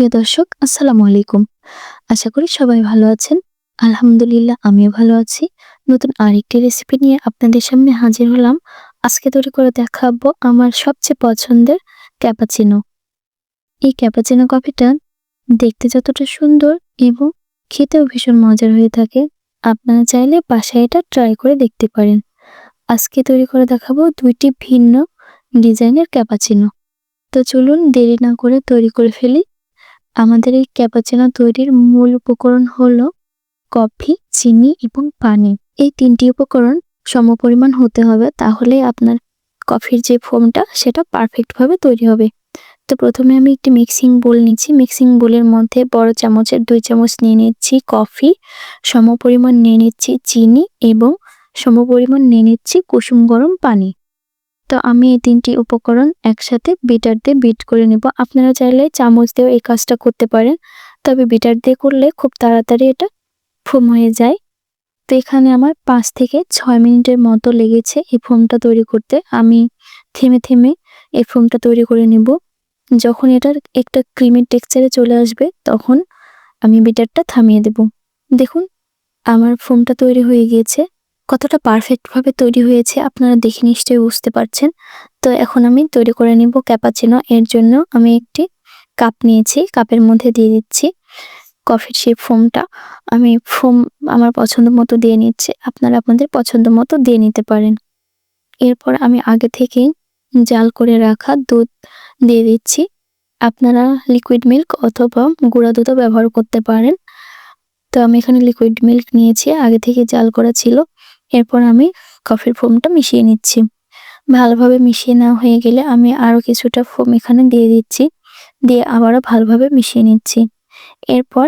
প্রিয় দর্শক, আসসালামু আলাইকুম। আশা করি সবাই ভালো আছেন। আলহামদুলিল্লাহ, আমিও ভালো আছি। নতুন আরেকটি রেসিপি নিয়ে আপনাদের সামনে হাজির হলাম। আজকে তৈরি করে দেখাবো আমার সবচেয়ে পছন্দের ক্যাপাচিনো এই ক্যাপাচিনো কফিটা দেখতে যতটা সুন্দর এবং খেতেও ভীষণ মজার হয়ে থাকে। আপনারা চাইলে বাসায় এটা ট্রাই করে দেখতে পারেন। আজকে তৈরি করে দেখাবো দুইটি ভিন্ন ডিজাইনের ক্যাপাচিনো তো চলুন দেরি না করে তৈরি করে ফেলি। আমাদের এই ক্যাপাচিনো তৈরির মূল উপকরণ হলো কফি, চিনি এবং পানি। এই তিনটি উপকরণ সমপরিমাণ হতে হবে, তাহলে আপনার কফির যে ফোমটা সেটা পারফেক্টভাবে তৈরি হবে। তো প্রথমে আমি একটি মিক্সিং বোল নিচ্ছি। মিক্সিং বোলের মধ্যে বড় চামচের দুই চামচ নিয়ে নিচ্ছি কফি, সমপরিমাণ নিয়ে নিচ্ছি চিনি এবং সমপরিমাণ নিয়ে নিচ্ছি কুসুম গরম পানি। তো আমি এই তিনটি উপকরণ একসাথে বিটার দিয়ে বিট করে নেব। আপনারা চাইলে চামচ দিয়েও এই কাজটা করতে পারেন, তবে বিটার দিয়ে করলে খুব তাড়াতাড়ি এটা ফোম হয়ে যায়। তো এখানে আমার পাঁচ থেকে ছয় মিনিটের মতো লেগেছে এই ফোমটা তৈরি করতে। আমি থেমে থেমে এই ফোমটা তৈরি করে নেব। যখন এটার একটা ক্রিমের টেক্সচারে চলে আসবে, তখন আমি বিটারটা থামিয়ে দেব। দেখুন, আমার ফোমটা তৈরি হয়ে গিয়েছে। কতটা পারফেক্টভাবে তৈরি হয়েছে আপনারা দেখে নিশ্চয়ই বুঝতে পারছেন। তো এখন আমি তৈরি করে নিব ক্যাপাচিনো এর জন্য আমি একটি কাপ নিয়েছি কাপের মধ্যে দিয়ে দিচ্ছি কফির সেই ফোমটা আমি ফোম আমার পছন্দ মতো দিয়ে নিচ্ছি, আপনারা আপনাদের পছন্দ মতো দিয়ে নিতে পারেন। এরপর আমি আগে থেকেই জাল করে রাখা দুধ দিয়ে দিচ্ছি। আপনারা লিকুইড মিল্ক অথবা গুঁড়া দুধও ব্যবহার করতে পারেন। তো আমি এখানে লিকুইড মিল্ক নিয়েছি, আগে থেকে জাল করা ছিল। এরপর আমি কফির ফোমটা মিশিয়ে নিচ্ছি। ভালোভাবে মিশিয়ে নেওয়া হয়ে গেলে আমি আরও কিছুটা ফোম এখানে দিয়ে দিচ্ছি, দিয়ে আবারও ভালোভাবে মিশিয়ে নিচ্ছি। এরপর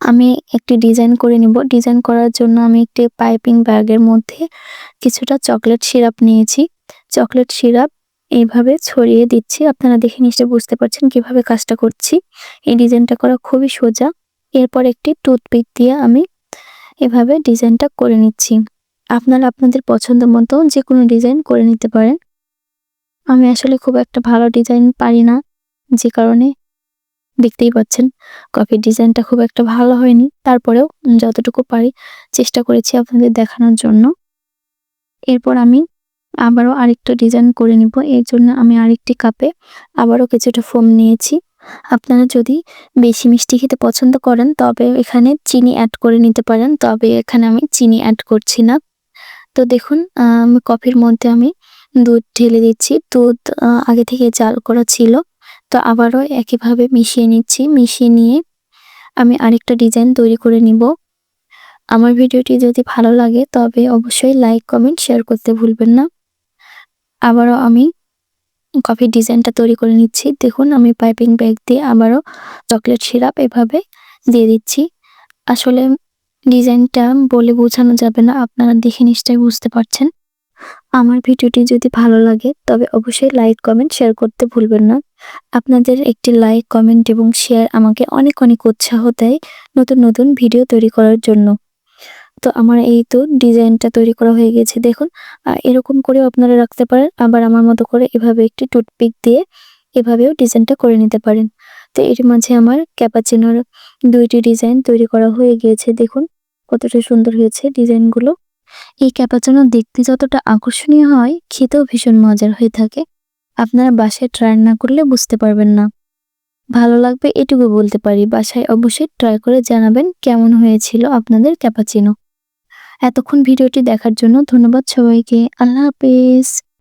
আমি একটি ডিজাইন করে নিব। ডিজাইন করার জন্য আমি একটি পাইপিং ব্যাগের মধ্যে কিছুটা চকলেট সিরাপ নিয়েছি। চকলেট সিরাপ এইভাবে ছড়িয়ে দিচ্ছি। আপনারা দেখে নিশ্চয়ই বুঝতে পারছেন কীভাবে কাজটা করছি। এই ডিজাইনটা করা খুবই সোজা। এরপর একটি টুথপিক দিয়ে আমি এভাবে ডিজাইনটা করে নিচ্ছি। আপনারা আপনাদের পছন্দ মতো যে কোনো ডিজাইন করে নিতে পারেন। আমি আসলে খুব একটা ভালো ডিজাইন পারি না, যে কারণে দেখতেই পাচ্ছেন কফির ডিজাইনটা খুব একটা ভালো হয়নি। তারপরেও যতটুকু পারি চেষ্টা করেছি আপনাদের দেখানোর জন্য। এরপর আমি আবারও আরেকটা ডিজাইন করে নিব। এর জন্য আমি আরেকটি কাপে আবারও কিছুটা ফোম নিয়েছি। আপনারা যদি বেশি মিষ্টি খেতে পছন্দ করেন, তবে এখানে চিনি অ্যাড করে নিতে পারেন। তবে এখানে আমি চিনি অ্যাড করছি না। তো দেখুন কফির মধ্যে আমি দুধ ঢেলে দিচ্ছি। দুধ আগে থেকে জাল করা ছিল। তো আবারও একইভাবে মিশিয়ে নিচ্ছি। মিশিয়ে নিয়ে আমি আরেকটা ডিজাইন তৈরি করে নিব। আমার ভিডিওটি যদি ভালো লাগে, তবে অবশ্যই লাইক কমেন্ট শেয়ার করতে ভুলবেন না। আবারও আমি কফির ডিজাইনটা তৈরি করে নিচ্ছি। দেখুন, আমি পাইপিং ব্যাগ দিয়ে আবারও চকলেট সিরাপ এভাবে দিয়ে দিচ্ছি। আসলে ডিজাইনটা বলে বোঝানো যাবে না, আপনারা দেখে নিশ্চয়ই বুঝতে পারছেন। আমার ভিডিওটি যদি ভালো লাগে, তবে অবশ্যই লাইক, কমেন্ট, শেয়ার করতে ভুলবেন না। আপনাদের একটি লাইক, কমেন্ট এবং শেয়ার আমাকে অনেক অনেক উৎসাহ দেয় নতুন নতুন ভিডিও তৈরি করার জন্য। তো আমার এই তো ডিজাইনটা তৈরি করা হয়ে গেছে, দেখুন। এরকম করেও আপনারা রাখতে পারেন, আবার আমার মতো করে এভাবে একটি টুথপিক দিয়ে এভাবেও ডিজাইনটা করে নিতে পারেন। তো এর মাঝে আমার ক্যাপাচিনোর দুইটি ডিজাইন তৈরি করা হয়ে গিয়েছে, দেখুন। কতটা সুন্দর হয়েছে ডিজাইনগুলো। এই ক্যাপাচিনো দেখতে যতটা আকর্ষণীয় হয়, খেতেও ভীষণ মজার হয়ে থাকে। আপনারা বাসায় ট্রাই না করলে বুঝতে পারবেন না। ভালো লাগবে এটুকু বলতে পারি। বাসায় অবশ্যই ট্রাই করে জানাবেন কেমন হয়েছিল আপনাদের ক্যাপাচিনো। এতক্ষণ ভিডিওটি দেখার জন্য ধন্যবাদ সবাইকে। আল্লাহ হাফেজ।